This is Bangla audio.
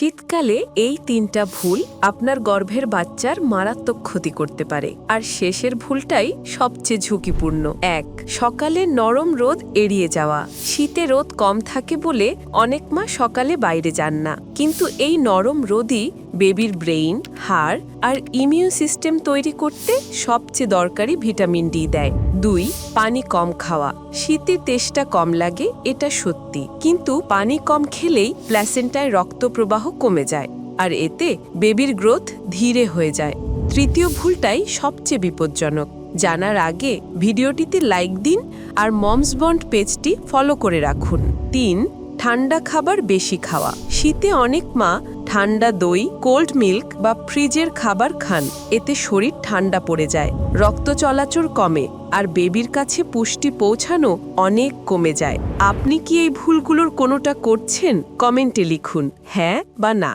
শীতকালে এই তিনটা ভুল আপনার গর্ভের বাচ্চার মারাত্মক ক্ষতি করতে পারে। আর শেষের ভুলটাই সবচেয়ে ঝুঁকিপূর্ণ। এক, সকালে নরম রোদ এড়িয়ে যাওয়া। শীতে রোদ কম থাকে বলে অনেক মা সকালে বাইরে যান না। কিন্তু এই নরম রোদই বেবির ব্রেইন, হাড় আর ইমিউন সিস্টেম তৈরি করতে সবচেয়ে দরকারি ভিটামিন ডি দেয়। দুই, পানি কম খাওয়া। শীতে তেষ্টা কম লাগে, এটা সত্যি। কিন্তু পানি কম খেলেই প্ল্যাসেন্টায় রক্ত প্রবাহ কমে যায় আর এতে বেবির গ্রোথ ধীরে হয়ে যায়। তৃতীয় ভুলটাই সবচেয়ে বিপজ্জনক। জানার আগে ভিডিওটিতে লাইক দিন আর মমস বন্ড পেজটি ফলো করে রাখুন। তিন, ঠান্ডা খাবার বেশি খাওয়া। শীতে অনেক মা ঠান্ডা দই, কোল্ড মিল্ক বা ফ্রিজের খাবার খান। এতে শরীর ঠান্ডা পড়ে যায়, রক্ত চলাচল কমে, আর বেবির কাছে পুষ্টি পৌঁছানো অনেক কমে যায়। আপনি কি এই ভুলগুলোর কোনোটা করছেন? কমেন্টে লিখুন হ্যাঁ বা না।